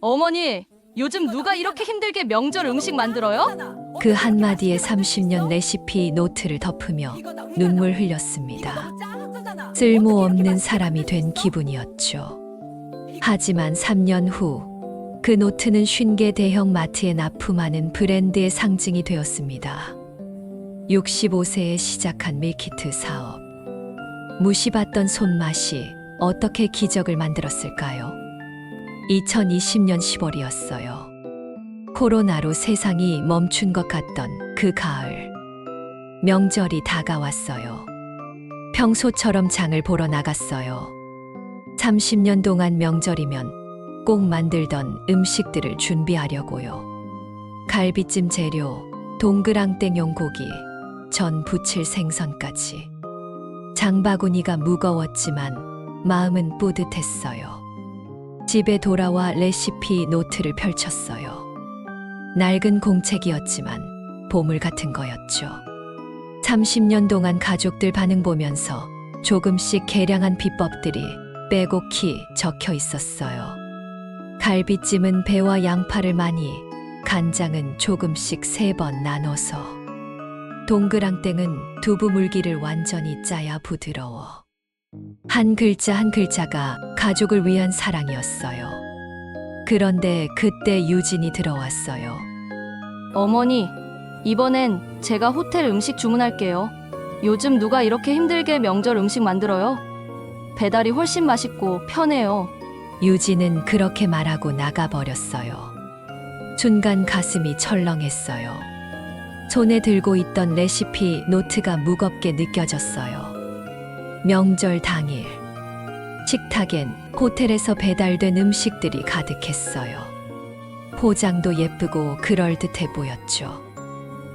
어머니, 요즘 누가 이렇게 힘들게 명절 음식 만들어요? 그 한마디에 30년 레시피 노트를 덮으며 눈물 흘렸습니다. 쓸모없는 사람이 된 기분이었죠. 하지만 3년 후 그 노트는 쉰개 대형 마트에 납품하는 브랜드의 상징이 되었습니다. 65세에 시작한 밀키트 사업. 무시받던 손맛이 어떻게 기적을 만들었을까요? 2020년 10월이었어요. 코로나로 세상이 멈춘 것 같던 그 가을. 명절이 다가왔어요. 평소처럼 장을 보러 나갔어요. 30년 동안 명절이면 꼭 만들던 음식들을 준비하려고요. 갈비찜 재료, 동그랑땡 용 고기, 전 부칠 생선까지. 장바구니가 무거웠지만 마음은 뿌듯했어요. 집에 돌아와 레시피 노트를 펼쳤어요. 낡은 공책이었지만 보물 같은 거였죠. 30년 동안 가족들 반응 보면서 조금씩 개량한 비법들이 빼곡히 적혀 있었어요. 갈비찜은 배와 양파를 많이, 간장은 조금씩 세 번 나눠서, 동그랑땡은 두부 물기를 완전히 짜야 부드러워. 한 글자 한 글자가 가족을 위한 사랑이었어요. 그런데 그때 유진이 들어왔어요. 어머니, 이번엔 제가 호텔 음식 주문할게요. 요즘 누가 이렇게 힘들게 명절 음식 만들어요? 배달이 훨씬 맛있고 편해요. 유진은 그렇게 말하고 나가버렸어요. 순간 가슴이 철렁했어요. 손에 들고 있던 레시피 노트가 무겁게 느껴졌어요. 명절 당일. 식탁엔 호텔에서 배달된 음식들이 가득했어요. 포장도 예쁘고 그럴듯해 보였죠.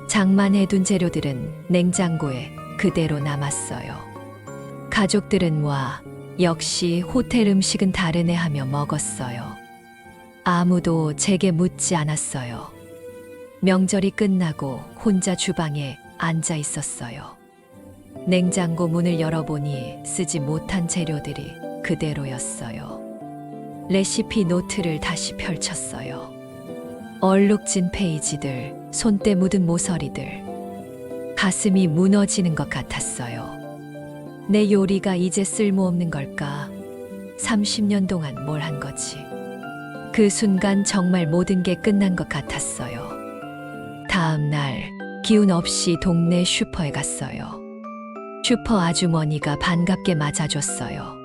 장만해둔 재료들은 냉장고에 그대로 남았어요. 가족들은 와, 역시 호텔 음식은 다르네 하며 먹었어요. 아무도 제게 묻지 않았어요. 명절이 끝나고 혼자 주방에 앉아 있었어요. 냉장고 문을 열어보니 쓰지 못한 재료들이 그대로였어요. 레시피 노트를 다시 펼쳤어요. 얼룩진 페이지들, 손때 묻은 모서리들. 가슴이 무너지는 것 같았어요. 내 요리가 이제 쓸모없는 걸까? 30년 동안 뭘 한 거지? 그 순간 정말 모든 게 끝난 것 같았어요. 다음 날 기운 없이 동네 슈퍼에 갔어요. 슈퍼 아주머니가 반갑게 맞아줬어요.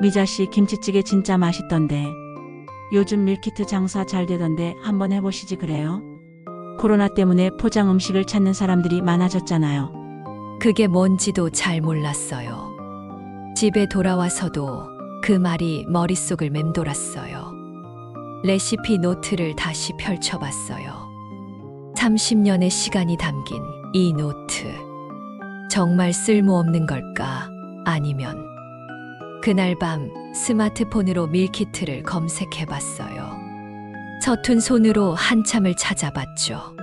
미자 씨 김치찌개 진짜 맛있던데. 요즘 밀키트 장사 잘 되던데 한번 해보시지 그래요? 코로나 때문에 포장 음식을 찾는 사람들이 많아졌잖아요. 그게 뭔지도 잘 몰랐어요. 집에 돌아와서도 그 말이 머릿속을 맴돌았어요. 레시피 노트를 다시 펼쳐봤어요. 30년의 시간이 담긴 이 노트. 정말 쓸모없는 걸까? 아니면 그날 밤 스마트폰으로 밀키트를 검색해봤어요. 서툰 손으로 한참을 찾아봤죠.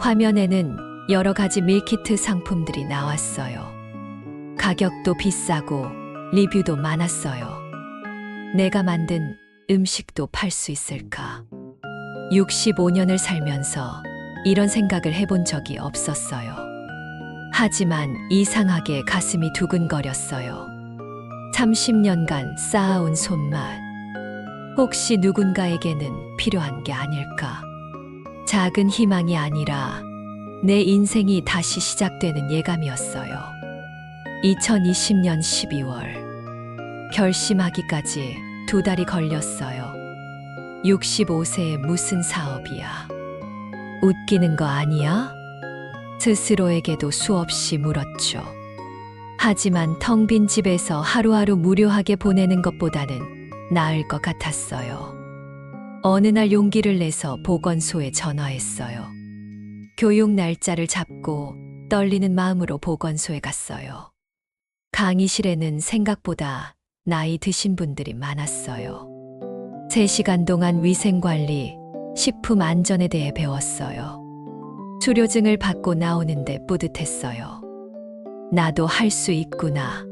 화면에는 여러 가지 밀키트 상품들이 나왔어요. 가격도 비싸고 리뷰도 많았어요. 내가 만든 음식도 팔 수 있을까? 65년을 살면서 이런 생각을 해본 적이 없었어요. 하지만 이상하게 가슴이 두근거렸어요. 30년간 쌓아온 손맛. 혹시 누군가에게는 필요한 게 아닐까? 작은 희망이 아니라 내 인생이 다시 시작되는 예감이었어요. 2020년 12월. 결심하기까지 두 달이 걸렸어요. 65세에 무슨 사업이야? 웃기는 거 아니야? 스스로에게도 수없이 물었죠. 하지만 텅 빈 집에서 하루하루 무료하게 보내는 것보다는 나을 것 같았어요. 어느 날 용기를 내서 보건소에 전화했어요. 교육 날짜를 잡고 떨리는 마음으로 보건소에 갔어요. 강의실에는 생각보다 나이 드신 분들이 많았어요. 3시간 동안 위생관리, 식품 안전에 대해 배웠어요. 수료증을 받고 나오는데 뿌듯했어요. 나도 할 수 있구나.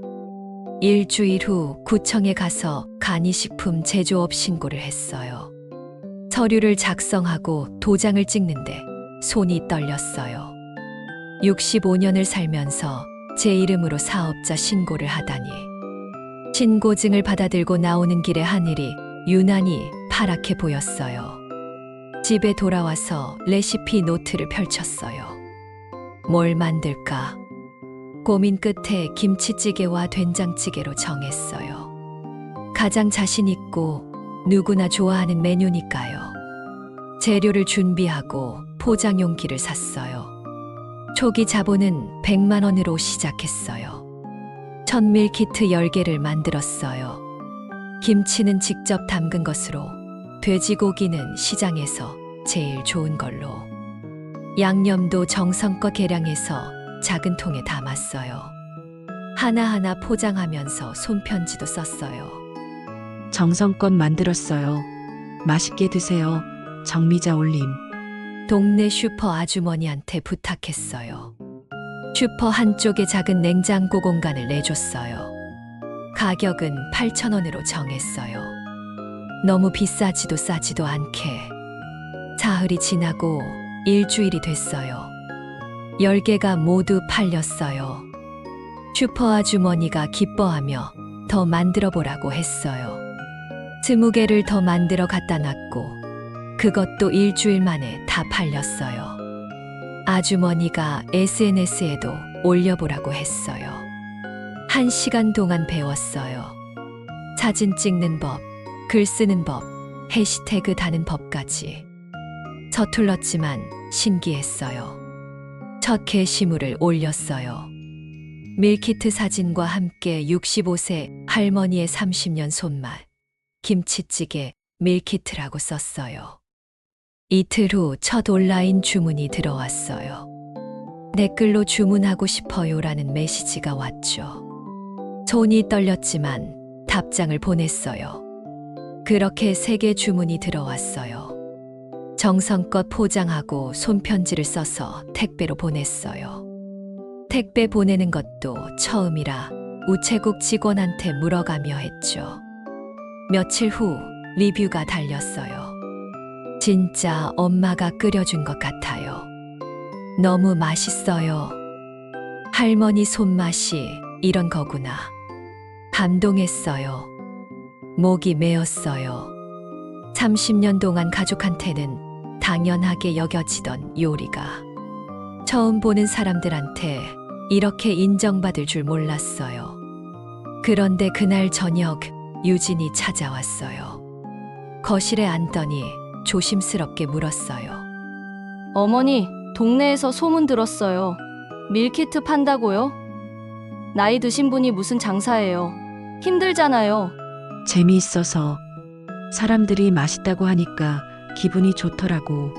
일주일 후 구청에 가서 간이식품 제조업 신고를 했어요. 서류를 작성하고 도장을 찍는데 손이 떨렸어요. 65년을 살면서 제 이름으로 사업자 신고를 하다니. 신고증을 받아들고 나오는 길에 하늘이 유난히 파랗게 보였어요. 집에 돌아와서 레시피 노트를 펼쳤어요. 뭘 만들까? 고민 끝에 김치찌개와 된장찌개로 정했어요. 가장 자신 있고 누구나 좋아하는 메뉴니까요. 재료를 준비하고 포장 용기를 샀어요. 초기 자본은 100만 원으로 시작했어요. 첫 밀키트 10개를 만들었어요. 김치는 직접 담근 것으로, 돼지고기는 시장에서 제일 좋은 걸로, 양념도 정성껏 계량해서 작은 통에 담았어요. 하나하나 포장하면서 손편지도 썼어요. 정성껏 만들었어요. 맛있게 드세요. 정미자 올림. 동네 슈퍼 아주머니한테 부탁했어요. 슈퍼 한쪽에 작은 냉장고 공간을 내줬어요. 가격은 8,000원으로 정했어요. 너무 비싸지도 싸지도 않게. 사흘이 지나고 일주일이 됐어요. 10개가 모두 팔렸어요. 슈퍼 아주머니가 기뻐하며 더 만들어 보라고 했어요. 20개를 더 만들어 갖다 놨고 그것도 일주일 만에 다 팔렸어요. 아주머니가 SNS에도 올려보라고 했어요. 한 시간 동안 배웠어요. 사진 찍는 법, 글 쓰는 법, 해시태그 다는 법까지. 서툴렀지만 신기했어요. 첫 게시물을 올렸어요. 밀키트 사진과 함께 65세 할머니의 30년 손맛, 김치찌개 밀키트라고 썼어요. 이틀 후 첫 온라인 주문이 들어왔어요. 댓글로 주문하고 싶어요라는 메시지가 왔죠. 손이 떨렸지만 답장을 보냈어요. 그렇게 세 개 주문이 들어왔어요. 정성껏 포장하고 손편지를 써서 택배로 보냈어요. 택배 보내는 것도 처음이라 우체국 직원한테 물어가며 했죠. 며칠 후 리뷰가 달렸어요. 진짜 엄마가 끓여준 것 같아요. 너무 맛있어요. 할머니 손맛이 이런 거구나. 감동했어요. 목이 메었어요. 30년 동안 가족한테는 당연하게 여겨지던 요리가 처음 보는 사람들한테 이렇게 인정받을 줄 몰랐어요. 그런데 그날 저녁 유진이 찾아왔어요. 거실에 앉더니 조심스럽게 물었어요. 어머니, 동네에서 소문 들었어요. 밀키트 판다고요? 나이 드신 분이 무슨 장사예요? 힘들잖아요. 재미있어서 사람들이 맛있다고 하니까 기분이 좋더라고.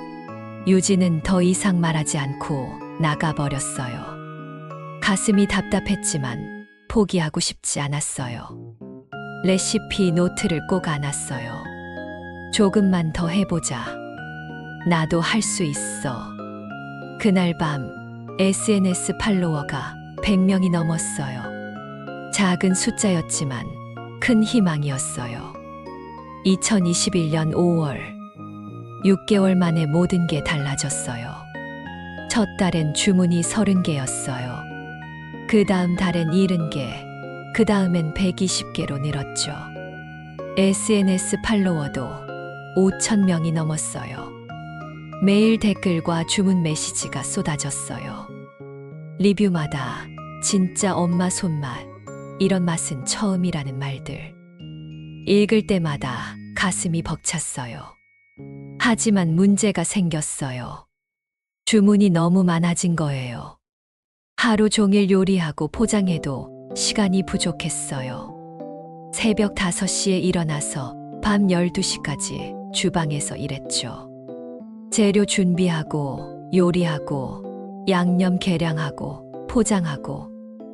유진은 더 이상 말하지 않고 나가버렸어요. 가슴이 답답했지만 포기하고 싶지 않았어요. 레시피 노트를 꼭 안았어요. 조금만 더 해보자. 나도 할 수 있어. 그날 밤 SNS 팔로워가 100명이 넘었어요. 작은 숫자였지만 큰 희망이었어요. 2021년 5월 6개월 만에 모든 게 달라졌어요. 첫 달엔 주문이 30개였어요. 그 다음 달엔 70개, 그 다음엔 120개로 늘었죠. SNS 팔로워도 5천 명이 넘었어요. 매일 댓글과 주문 메시지가 쏟아졌어요. 리뷰마다 진짜 엄마 손맛, 이런 맛은 처음이라는 말들. 읽을 때마다 가슴이 벅찼어요. 하지만 문제가 생겼어요. 주문이 너무 많아진 거예요. 하루 종일 요리하고 포장해도 시간이 부족했어요. 새벽 5시에 일어나서 밤 12시까지 주방에서 일했죠. 재료 준비하고 요리하고 양념 계량하고 포장하고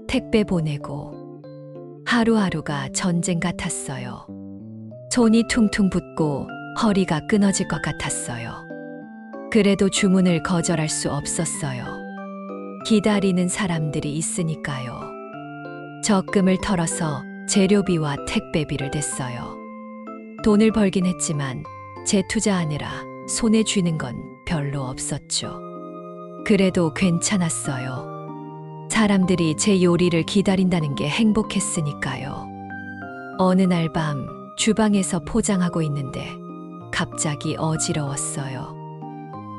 택배 보내고 하루하루가 전쟁 같았어요. 손이 퉁퉁 붓고 허리가 끊어질 것 같았어요. 그래도 주문을 거절할 수 없었어요. 기다리는 사람들이 있으니까요. 적금을 털어서 재료비와 택배비를 댔어요. 돈을 벌긴 했지만 재투자하느라 손에 쥐는 건 별로 없었죠. 그래도 괜찮았어요. 사람들이 제 요리를 기다린다는 게 행복했으니까요. 어느 날 밤 주방에서 포장하고 있는데 갑자기 어지러웠어요.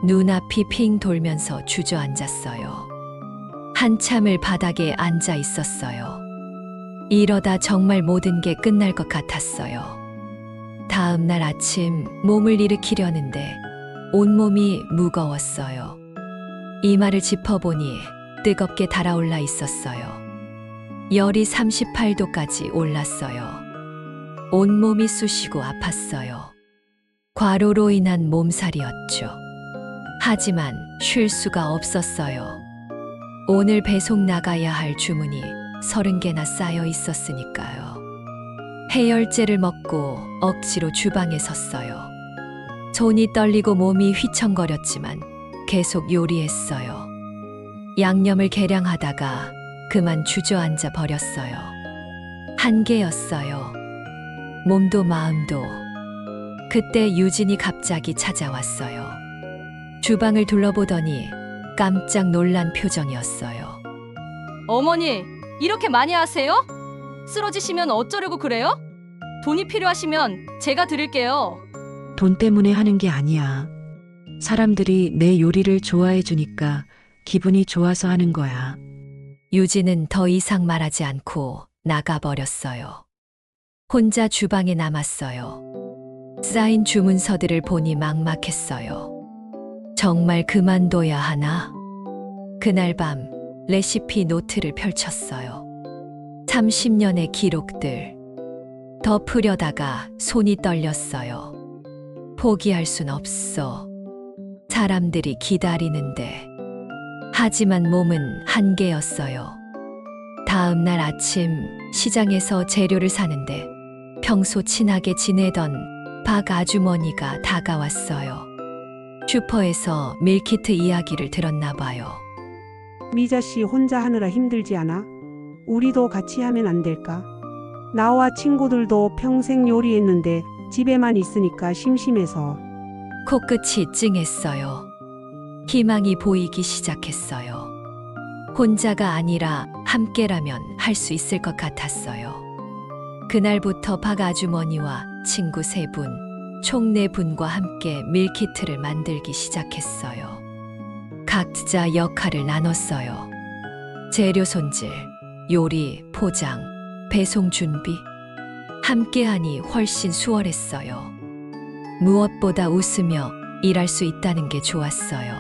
눈앞이 핑 돌면서 주저앉았어요. 한참을 바닥에 앉아 있었어요. 이러다 정말 모든 게 끝날 것 같았어요. 다음 날 아침 몸을 일으키려는데 온몸이 무거웠어요. 이마를 짚어보니 뜨겁게 달아올라 있었어요. 열이 38도까지 올랐어요. 온몸이 쑤시고 아팠어요. 과로로 인한 몸살이었죠. 하지만 쉴 수가 없었어요. 오늘 배송 나가야 할 주문이 서른 개나 쌓여 있었으니까요. 해열제를 먹고 억지로 주방에 섰어요. 손이 떨리고 몸이 휘청거렸지만 계속 요리했어요. 양념을 계량하다가 그만 주저앉아 버렸어요. 한계였어요. 몸도 마음도. 그때 유진이 갑자기 찾아왔어요. 주방을 둘러보더니 깜짝 놀란 표정이었어요. 어머니, 이렇게 많이 하세요? 쓰러지시면 어쩌려고 그래요? 돈이 필요하시면 제가 드릴게요. 돈 때문에 하는 게 아니야. 사람들이 내 요리를 좋아해 주니까 기분이 좋아서 하는 거야. 유진은 더 이상 말하지 않고 나가버렸어요. 혼자 주방에 남았어요. 쌓인 주문서들을 보니 막막했어요. 정말 그만둬야 하나? 그날 밤 레시피 노트를 펼쳤어요. 30년의 기록들. 덮으려다가 손이 떨렸어요. 포기할 순 없어. 사람들이 기다리는데. 하지만 몸은 한계였어요. 다음 날 아침 시장에서 재료를 사는데 평소 친하게 지내던 박 아주머니가 다가왔어요. 슈퍼에서 밀키트 이야기를 들었나 봐요. 미자 씨 혼자 하느라 힘들지 않아? 우리도 같이 하면 안 될까? 나와 친구들도 평생 요리했는데 집에만 있으니까 심심해서 코끝이 찡했어요. 희망이 보이기 시작했어요. 혼자가 아니라 함께라면 할 수 있을 것 같았어요. 그날부터 박 아주머니와 친구 세 분, 총 네 분과 함께 밀키트를 만들기 시작했어요. 각자 역할을 나눴어요. 재료 손질, 요리, 포장, 배송 준비. 함께하니 훨씬 수월했어요. 무엇보다 웃으며 일할 수 있다는 게 좋았어요.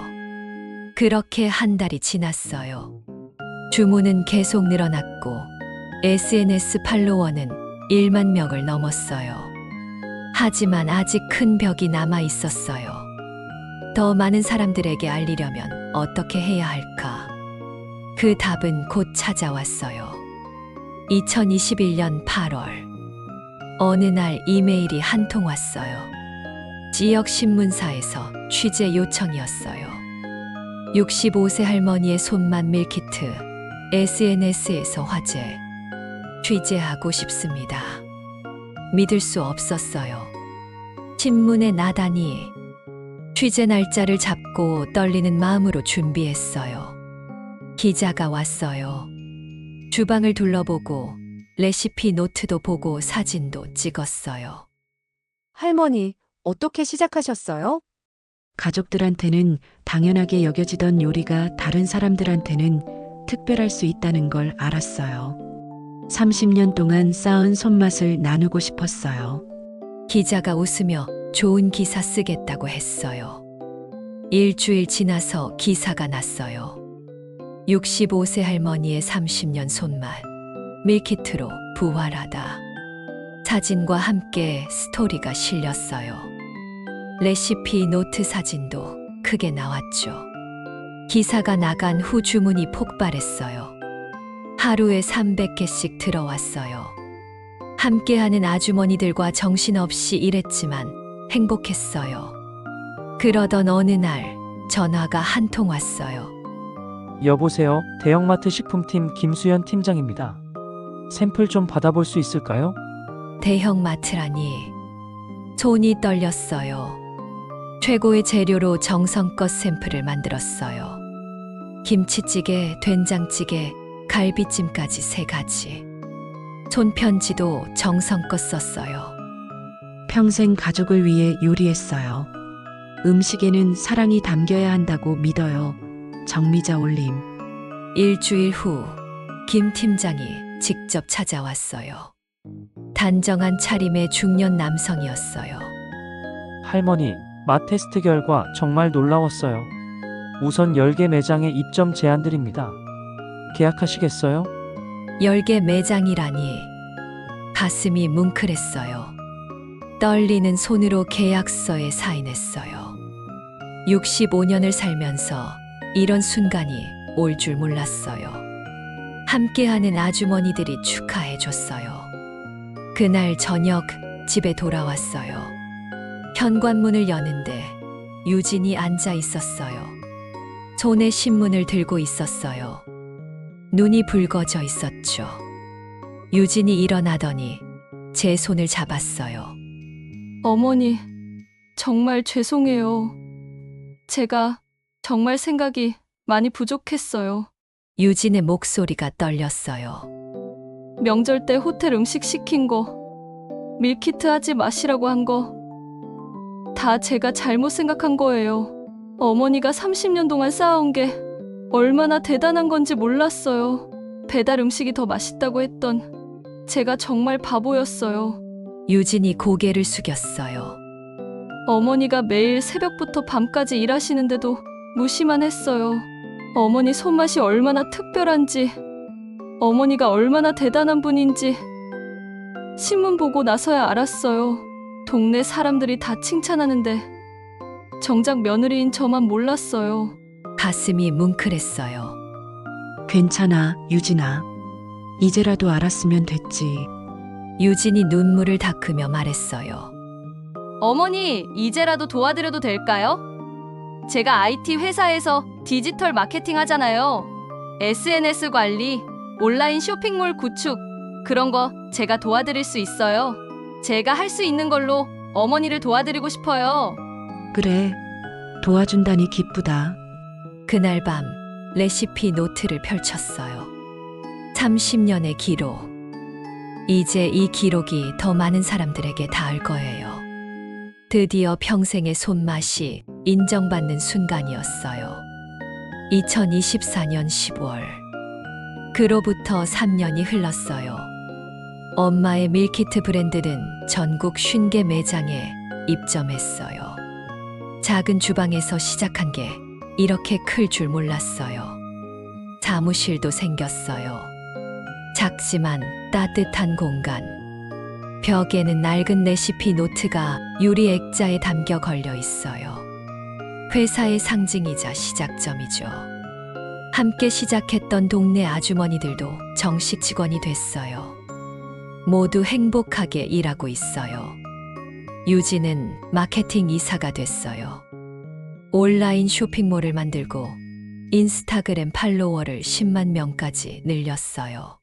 그렇게 한 달이 지났어요. 주문은 계속 늘어났고 SNS 팔로워는 1만 명을 넘었어요. 하지만 아직 큰 벽이 남아 있었어요. 더 많은 사람들에게 알리려면 어떻게 해야 할까? 그 답은 곧 찾아왔어요. 2021년 8월. 어느 날 이메일이 한 통 왔어요. 지역 신문사에서 취재 요청이었어요. 65세 할머니의 손만 밀키트 SNS에서 화제. 취재하고 싶습니다. 믿을 수 없었어요. 신문에 나다니 취재 날짜를 잡고 떨리는 마음으로 준비했어요. 기자가 왔어요. 주방을 둘러보고 레시피 노트도 보고 사진도 찍었어요. 할머니, 어떻게 시작하셨어요? 가족들한테는 당연하게 여겨지던 요리가 다른 사람들한테는 특별할 수 있다는 걸 알았어요. 30년 동안 쌓은 손맛을 나누고 싶었어요. 기자가 웃으며 좋은 기사 쓰겠다고 했어요. 일주일 지나서 기사가 났어요. 65세 할머니의 30년 손맛, 밀키트로 부활하다. 사진과 함께 스토리가 실렸어요. 레시피 노트 사진도 크게 나왔죠. 기사가 나간 후 주문이 폭발했어요. 하루에 300개씩 들어왔어요. 함께하는 아주머니들과 정신없이 일했지만 행복했어요. 그러던 어느 날 전화가 한 통 왔어요. 여보세요. 대형마트 식품팀 김수현 팀장입니다. 샘플 좀 받아볼 수 있을까요? 대형 마트라니 손이 떨렸어요. 최고의 재료로 정성껏 샘플을 만들었어요. 김치찌개, 된장찌개, 갈비찜까지 세 가지. 손편지도 정성껏 썼어요. 평생 가족을 위해 요리했어요. 음식에는 사랑이 담겨야 한다고 믿어요. 정미자 올림. 일주일 후, 김 팀장이 직접 찾아왔어요. 단정한 차림의 중년 남성이었어요. 할머니, 맛 테스트 결과 정말 놀라웠어요. 우선 10개 매장에 입점 제안 드립니다. 계약하시겠어요? 열개 매장이라니 가슴이 뭉클했어요. 떨리는 손으로 계약서에 사인했어요. 65년을 살면서 이런 순간이 올 줄 몰랐어요. 함께하는 아주머니들이 축하해줬어요. 그날 저녁 집에 돌아왔어요. 현관문을 여는데 유진이 앉아 있었어요. 손에 신문을 들고 있었어요. 눈이 붉어져 있었죠. 유진이 일어나더니 제 손을 잡았어요. 어머니, 정말 죄송해요. 제가 정말 생각이 많이 부족했어요. 유진의 목소리가 떨렸어요. 명절 때 호텔 음식 시킨 거, 밀키트 하지 마시라고 한 거, 다 제가 잘못 생각한 거예요. 어머니가 30년 동안 쌓아온 게 얼마나 대단한 건지 몰랐어요. 배달 음식이 더 맛있다고 했던 제가 정말 바보였어요. 유진이 고개를 숙였어요. 어머니가 매일 새벽부터 밤까지 일하시는데도 무시만 했어요. 어머니 손맛이 얼마나 특별한지, 어머니가 얼마나 대단한 분인지 신문 보고 나서야 알았어요. 동네 사람들이 다 칭찬하는데 정작 며느리인 저만 몰랐어요. 가슴이 뭉클했어요. 괜찮아, 유진아. 이제라도 알았으면 됐지. 유진이 눈물을 닦으며 말했어요. 어머니, 이제라도 도와드려도 될까요? 제가 IT 회사에서 디지털 마케팅 하잖아요. SNS 관리, 온라인 쇼핑몰 구축, 그런 거 제가 도와드릴 수 있어요. 제가 할 수 있는 걸로 어머니를 도와드리고 싶어요. 그래. 도와준다니 기쁘다. 그날 밤 레시피 노트를 펼쳤어요. 30년의 기록. 이제 이 기록이 더 많은 사람들에게 닿을 거예요. 드디어 평생의 손맛이 인정받는 순간이었어요. 2024년 10월. 그로부터 3년이 흘렀어요. 엄마의 밀키트 브랜드는 전국 50개 매장에 입점했어요. 작은 주방에서 시작한 게 이렇게 클 줄 몰랐어요. 사무실도 생겼어요. 작지만 따뜻한 공간. 벽에는 낡은 레시피 노트가 유리 액자에 담겨 걸려 있어요. 회사의 상징이자 시작점이죠. 함께 시작했던 동네 아주머니들도 정식 직원이 됐어요. 모두 행복하게 일하고 있어요. 유진은 마케팅 이사가 됐어요. 온라인 쇼핑몰을 만들고 인스타그램 팔로워를 10만 명까지 늘렸어요.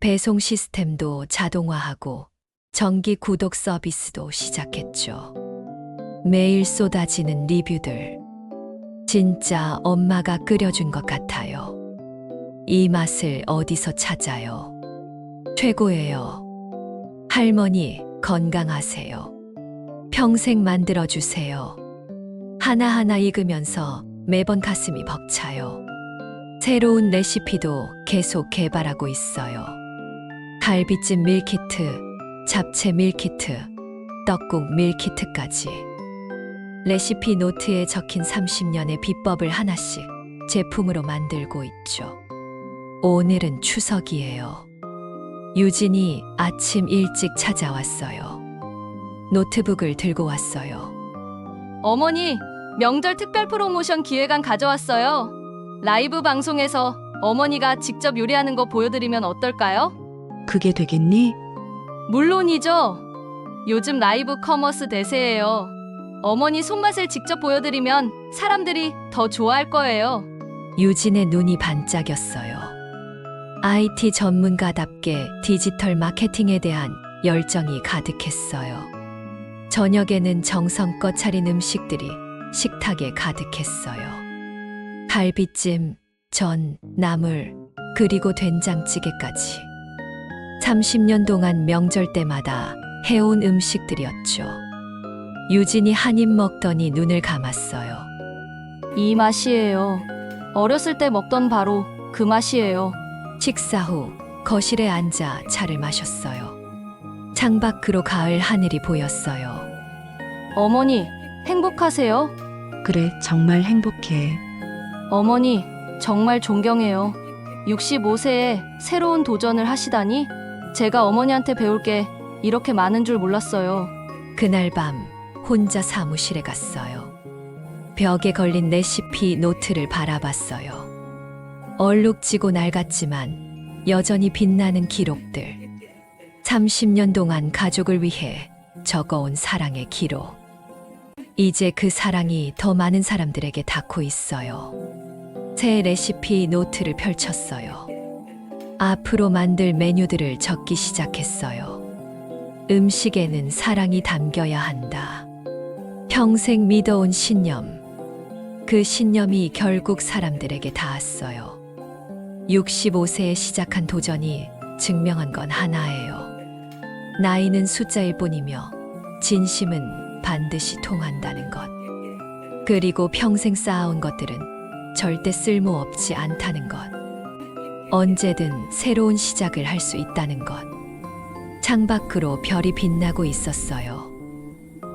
배송 시스템도 자동화하고 정기 구독 서비스도 시작했죠. 매일 쏟아지는 리뷰들. 진짜 엄마가 끓여준 것 같아요. 이 맛을 어디서 찾아요? 최고예요. 할머니, 건강하세요. 평생 만들어주세요. 하나하나 익으면서 매번 가슴이 벅차요. 새로운 레시피도 계속 개발하고 있어요. 갈비찜 밀키트, 잡채 밀키트, 떡국 밀키트까지. 레시피 노트에 적힌 30년의 비법을 하나씩 제품으로 만들고 있죠. 오늘은 추석이에요. 유진이 아침 일찍 찾아왔어요. 노트북을 들고 왔어요. 어머니, 명절 특별 프로모션 기획안 가져왔어요. 라이브 방송에서 어머니가 직접 요리하는 거 보여드리면 어떨까요? 그게 되겠니? 물론이죠. 요즘 라이브 커머스 대세예요. 어머니 손맛을 직접 보여드리면 사람들이 더 좋아할 거예요. 유진의 눈이 반짝였어요. IT 전문가답게 디지털 마케팅에 대한 열정이 가득했어요. 저녁에는 정성껏 차린 음식들이 식탁에 가득했어요. 갈비찜, 전, 나물, 그리고 된장찌개까지. 30년 동안 명절 때마다 해온 음식들이었죠. 유진이 한 입 먹더니 눈을 감았어요. 이 맛이에요. 어렸을 때 먹던 바로 그 맛이에요. 식사 후 거실에 앉아 차를 마셨어요. 창밖으로 가을 하늘이 보였어요. 어머니, 행복하세요? 그래, 정말 행복해. 어머니, 정말 존경해요. 65세에 새로운 도전을 하시다니 제가 어머니한테 배울 게 이렇게 많은 줄 몰랐어요. 그날 밤 혼자 사무실에 갔어요. 벽에 걸린 레시피 노트를 바라봤어요. 얼룩지고 낡았지만 여전히 빛나는 기록들. 30년 동안 가족을 위해 적어온 사랑의 기록. 이제 그 사랑이 더 많은 사람들에게 닿고 있어요. 새 레시피 노트를 펼쳤어요. 앞으로 만들 메뉴들을 적기 시작했어요. 음식에는 사랑이 담겨야 한다. 평생 믿어온 신념. 그 신념이 결국 사람들에게 닿았어요. 65세에 시작한 도전이 증명한 건 하나예요. 나이는 숫자일 뿐이며 진심은 반드시 통한다는 것. 그리고 평생 쌓아온 것들은 절대 쓸모없지 않다는 것. 언제든 새로운 시작을 할 수 있다는 것. 창밖으로 별이 빛나고 있었어요.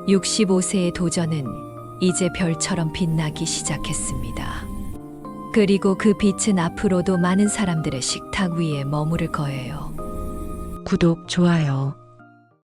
65세의 도전은 이제 별처럼 빛나기 시작했습니다. 그리고 그 빛은 앞으로도 많은 사람들의 식탁 위에 머무를 거예요. 구독, 좋아요.